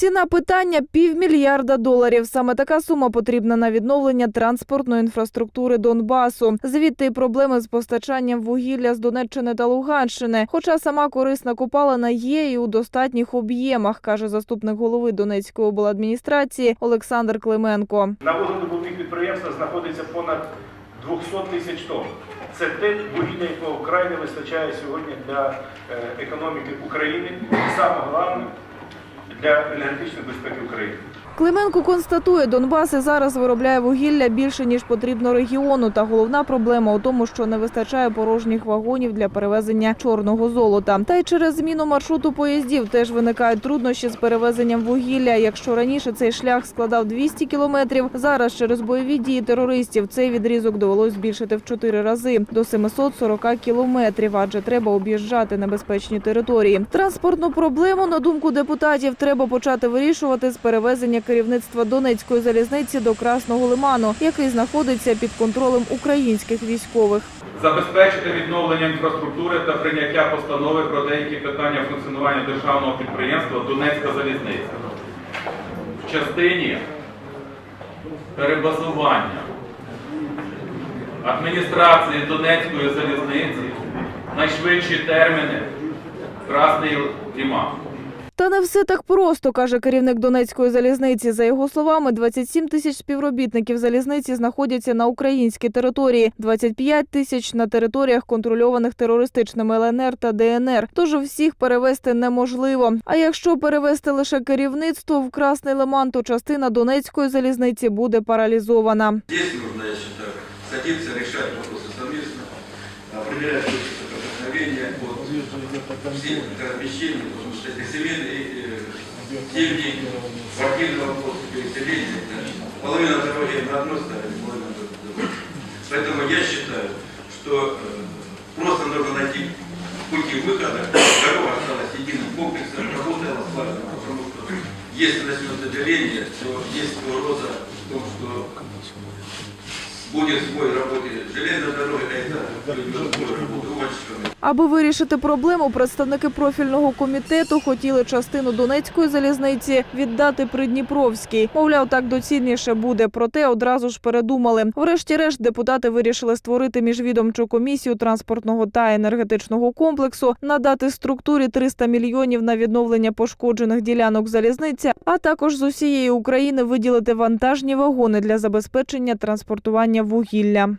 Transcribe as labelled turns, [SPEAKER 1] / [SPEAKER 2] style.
[SPEAKER 1] Ціна питання півмільярда доларів. Саме така сума потрібна на відновлення транспортної інфраструктури Донбасу. Звідти й проблеми з постачанням вугілля з Донеччини та Луганщини. Хоча сама корисна копалина є і у достатніх об'ємах, каже заступник голови Донецької обладміністрації Олександр Клименко.
[SPEAKER 2] На вугледобувних підприємствах знаходиться понад 200 тисяч тонн. Це те вугілля, якого вкрай не вистачає сьогодні для е, економіки України. І саме головне для енергетичної безпеки України.
[SPEAKER 1] Клименко констатує, Донбас і зараз виробляє вугілля більше ніж потрібно регіону. Та головна проблема у тому, що не вистачає порожніх вагонів для перевезення чорного золота. Та й через зміну маршруту поїздів теж виникають труднощі з перевезенням вугілля. Якщо раніше цей шлях складав 200 кілометрів, зараз через бойові дії терористів цей відрізок довелось збільшити в чотири рази до 740 кілометрів, адже треба об'їжджати небезпечні території. Транспортну проблему, на думку депутатів, треба почати вирішувати з перевезення керівництва Донецької залізниці до Красного Лиману, який знаходиться під контролем українських військових.
[SPEAKER 3] забезпечити відновлення інфраструктури та прийняття постанови про деякі питання функціонування державного підприємства Донецька залізниця в частині перебазування адміністрації Донецької залізниці найшвидші терміни Красний Лиман.
[SPEAKER 1] Та не все так просто, каже керівник Донецької залізниці. За його словами, 27 тисяч співробітників залізниці знаходяться на українській території, 25 тисяч на територіях, контрольованих терористичними ЛНР та ДНР. Тож всіх перевезти неможливо. А якщо перевезти лише керівництво в Красний Лиман, то частина Донецької залізниці буде паралізована.
[SPEAKER 4] Здесь нужно, я считаю, садиться, решать вопросы совместно, определять точки соприкосновения от всех размещений, потому что семейные э, семьи, квартирный вопрос, переселение, половина дороги на одной стороне, половина на другой. Поэтому я считаю, что э, просто нужно найти пути выхода. Дорога осталась единым комплексом, работала слаженно, потому что если начнется деление, то есть угроза в том, что будет сбой в работе железной дороги, а работы.
[SPEAKER 1] Аби вирішити проблему, представники профільного комітету хотіли частину Донецької залізниці віддати Придніпровській. Мовляв, так доцільніше буде. Проте одразу ж передумали. Врешті-решт депутати вирішили створити міжвідомчу комісію транспортного та енергетичного комплексу, надати структурі 300 мільйонів на відновлення пошкоджених ділянок залізниці, а також з усієї України виділити вантажні вагони для забезпечення транспортування вугілля.